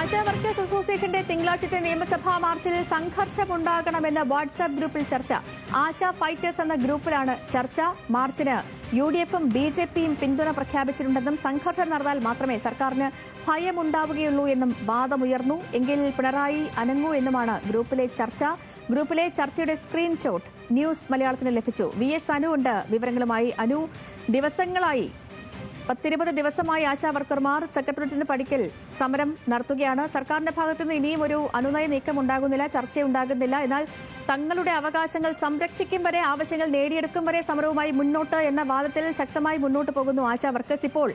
ASHA workers അസോസിയേഷന്റെ തിങ്കളാഴ്ചത്തെ നിയമസഭാ മാർച്ചിൽ സംഘർഷമുണ്ടാകണമെന്ന് വാട്സാപ്പ് ഗ്രൂപ്പിൽ ചർച്ച. ആശാ ഫൈറ്റേഴ്സ് എന്ന ഗ്രൂപ്പിലാണ് ചർച്ച. മാർച്ചിന് യു ഡി എഫും ബി ജെ പിയും പിന്തുണ പ്രഖ്യാപിച്ചിട്ടുണ്ടെന്നും സംഘർഷം നടന്നാൽ മാത്രമേ സർക്കാരിന് ഭയമുണ്ടാവുകയുള്ളൂ എന്നും വാദമുയർന്നു. എങ്കിൽ പിണറായി അനങ്ങൂ എന്നുമാണ് ഗ്രൂപ്പിലെ ചർച്ച. ഗ്രൂപ്പിലെ ചർച്ചയുടെ സ്ക്രീൻഷോട്ട് ന്യൂസ് മലയാളത്തിന് ലഭിച്ചു. വി എസ് അനു ഉണ്ട്. വിവരങ്ങളുമായി അനു. ദിവസങ്ങളായി പത്തിരുപത് ദിവസമായി ആശാ വർക്കർമാർ സെക്രട്ടേറിയറ്റിന് പടിക്കൽ സമരം നടത്തുകയാണ്. സർക്കാരിന്റെ ഭാഗത്തു നിന്ന് ഇനിയും ഒരു അനുനയ നീക്കം ഉണ്ടാകുന്നില്ല ചർച്ചയുണ്ടാകുന്നില്ല. എന്നാൽ തങ്ങളുടെ അവകാശങ്ങൾ സംരക്ഷിക്കും വരെ ആവശ്യങ്ങൾ നേടിയെടുക്കും വരെ സമരവുമായി മുന്നോട്ട് എന്ന വാദത്തിൽ ശക്തമായി മുന്നോട്ട് പോകുന്നു ആശാ വർക്കേഴ്സ്. ഇപ്പോൾ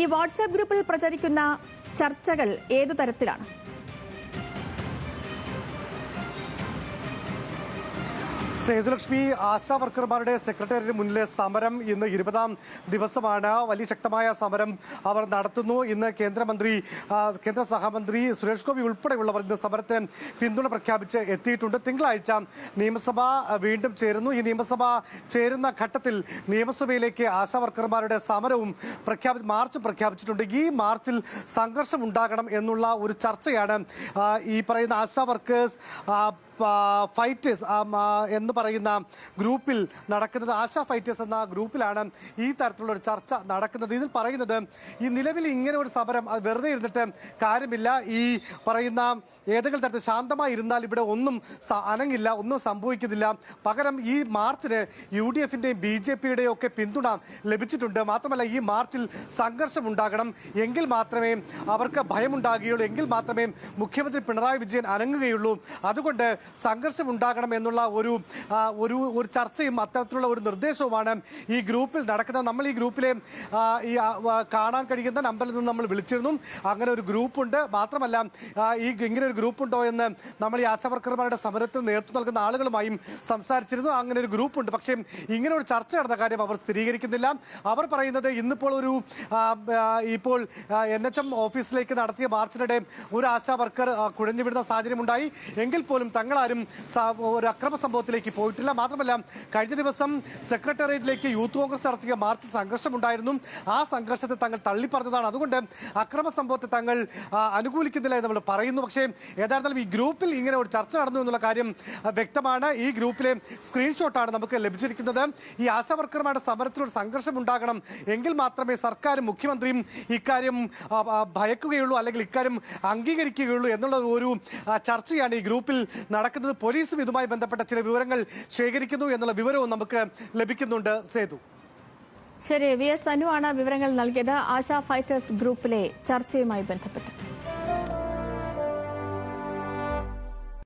ഈ വാട്സാപ്പ് ഗ്രൂപ്പിൽ പ്രചരിക്കുന്ന ചർച്ചകൾ ഏതു തരത്തിലാണ്? സേതുലക്ഷ്മി ആശാ വർക്കർമാരുടെ സെക്രട്ടേറിയറ്റിന് മുന്നിലെ സമരം ഇന്ന് ഇരുപതാം ദിവസമാണ്. വലിയ ശക്തമായ സമരം അവർ നടത്തുന്നു. ഇന്ന് കേന്ദ്രമന്ത്രി കേന്ദ്ര സഹമന്ത്രി സുരേഷ് ഗോപി ഉൾപ്പെടെയുള്ളവർ ഇന്ന് സമരത്തിന് പിന്തുണ പ്രഖ്യാപിച്ച് എത്തിയിട്ടുണ്ട്. തിങ്കളാഴ്ച നിയമസഭ വീണ്ടും ചേരുന്നു. ഈ നിയമസഭ ചേരുന്ന ഘട്ടത്തിൽ നിയമസഭയിലേക്ക് ആശാ വർക്കർമാരുടെ സമരവും പ്രഖ്യാപി മാർച്ച് പ്രഖ്യാപിച്ചിട്ടുണ്ട്. ഈ മാർച്ചിൽ സംഘർഷം ഉണ്ടാകണം എന്നുള്ള ഒരു ചർച്ചയാണ് ഈ പറയുന്ന ആശാ വർക്കേഴ്സ് ഫൈറ്റേഴ്സ് എന്ന് പറയുന്ന ഗ്രൂപ്പിൽ നടക്കുന്നത് ആശ ഫൈറ്റേഴ്സ് എന്ന ഗ്രൂപ്പിലാണ് ഈ തരത്തിലുള്ള ഒരു ചർച്ച നടക്കുന്നത്. ഇതിൽ പറയുന്നത് ഈ നിലവിൽ ഇങ്ങനെ ഒരു സമരം വെറുതെ ഇരുന്നിട്ട് കാര്യമില്ല. ഈ പറയുന്ന ഏതെങ്കിലും തരത്തിൽ ശാന്തമായി ഇരുന്നാൽ ഇവിടെ ഒന്നും അനങ്ങില്ല ഒന്നും സംഭവിക്കുന്നില്ല. പകരം ഈ മാർച്ചിന് യു ഡി എഫിന്റെയും ബി ജെ പിയുടെയും ഒക്കെ പിന്തുണ ലഭിച്ചിട്ടുണ്ട്. മാത്രമല്ല ഈ മാർച്ചിൽ സംഘർഷം ഉണ്ടാകണം. എങ്കിൽ മാത്രമേ അവർക്ക് ഭയമുണ്ടാകുകയുള്ളൂ. എങ്കിൽ മാത്രമേ മുഖ്യമന്ത്രി പിണറായി വിജയൻ അനങ്ങുകയുള്ളൂ. അതുകൊണ്ട് സംഘർഷം ഉണ്ടാകണം എന്നുള്ള ഒരു ഒരു ഒരു ചർച്ചയും അത്തരത്തിലുള്ള ഒരു നിർദ്ദേശവുമാണ് ഈ ഗ്രൂപ്പിൽ നടക്കുന്നത്. നമ്മൾ ഈ ഗ്രൂപ്പിലെ ഈ കാണാൻ കഴിയുന്ന നമ്പറിൽ നിന്ന് നമ്മൾ വിളിച്ചിരുന്നു. അങ്ങനെ ഒരു ഗ്രൂപ്പുണ്ട്. മാത്രമല്ല ഈ ഇങ്ങനെ ഒരു ഗ്രൂപ്പുണ്ടോ എന്ന് നമ്മൾ ഈ ആശാവർക്കർമാരുടെ സമരത്തിന് നേതൃത്വം നൽകുന്ന ആളുകളുമായും സംസാരിച്ചിരുന്നു. അങ്ങനെ ഒരു ഗ്രൂപ്പുണ്ട്. പക്ഷേ ഇങ്ങനെ ഒരു ചർച്ച നടന്ന കാര്യം അവർ സ്ഥിരീകരിക്കുന്നില്ല. അവർ പറയുന്നത് ഇന്നിപ്പോൾ ഒരു ഇപ്പോൾ എൻ എച്ച് എം ഓഫീസിലേക്ക് നടത്തിയ മാർച്ചിനിടെ ഒരു ആശാ വർക്കർ കുഴഞ്ഞു വിടുന്ന സാഹചര്യമുണ്ടായി. എങ്കിൽ പോലും തങ്ങളാരും സ- ഒരു അക്രമ സംഭവത്തിലേക്ക് പോയിട്ടില്ല. മാത്രമല്ല കഴിഞ്ഞ ദിവസം സെക്രട്ടേറിയറ്റിലേക്ക് യൂത്ത് കോൺഗ്രസ് നടത്തിയ മാർച്ചിൽ സംഘർഷമുണ്ടായിരുന്നു. ആ സംഘർഷത്തെ തങ്ങൾ തള്ളിപ്പറഞ്ഞതാണ്. അതുകൊണ്ട് അക്രമ സംഭവത്തെ തങ്ങൾ അനുകൂലിക്കുന്നില്ല എന്ന് നമ്മൾ പറയുന്നു. പക്ഷേ ഏതായിരുന്നാലും ഈ ഗ്രൂപ്പിൽ ഇങ്ങനെ ഒരു ചർച്ച നടന്നു എന്നുള്ള കാര്യം വ്യക്തമാണ്. ഈ ഗ്രൂപ്പിലെ സ്ക്രീൻഷോട്ടാണ് നമുക്ക് ലഭിച്ചിരിക്കുന്നത്. ഈ ആശാവർക്കർമാരുടെ സമരത്തിലൊരു സംഘർഷം ഉണ്ടാകണം. എങ്കിൽ മാത്രമേ സർക്കാരും മുഖ്യമന്ത്രിയും ഇക്കാര്യം ഭയക്കുകയുള്ളൂ. അല്ലെങ്കിൽ ഇക്കാര്യം അംഗീകരിക്കുകയുള്ളൂ എന്നുള്ള ഒരു ചർച്ചയാണ് ഈ ഗ്രൂപ്പിൽ നടക്കുന്നത്. പോലീസും ഇതുമായി ബന്ധപ്പെട്ട ചില വിവരങ്ങൾ ശേഖരിക്കുന്നു എന്നുള്ള വിവരവും നമുക്ക് ലഭിക്കുന്നുണ്ട്. സേതു. ശരി വി എസ് അനു ആണ് വിവരങ്ങൾ നൽകിയത്. ആശാ ഫൈറ്റേഴ്സ് ഗ്രൂപ്പിലെ ചർച്ചയുമായി ബന്ധപ്പെട്ട്.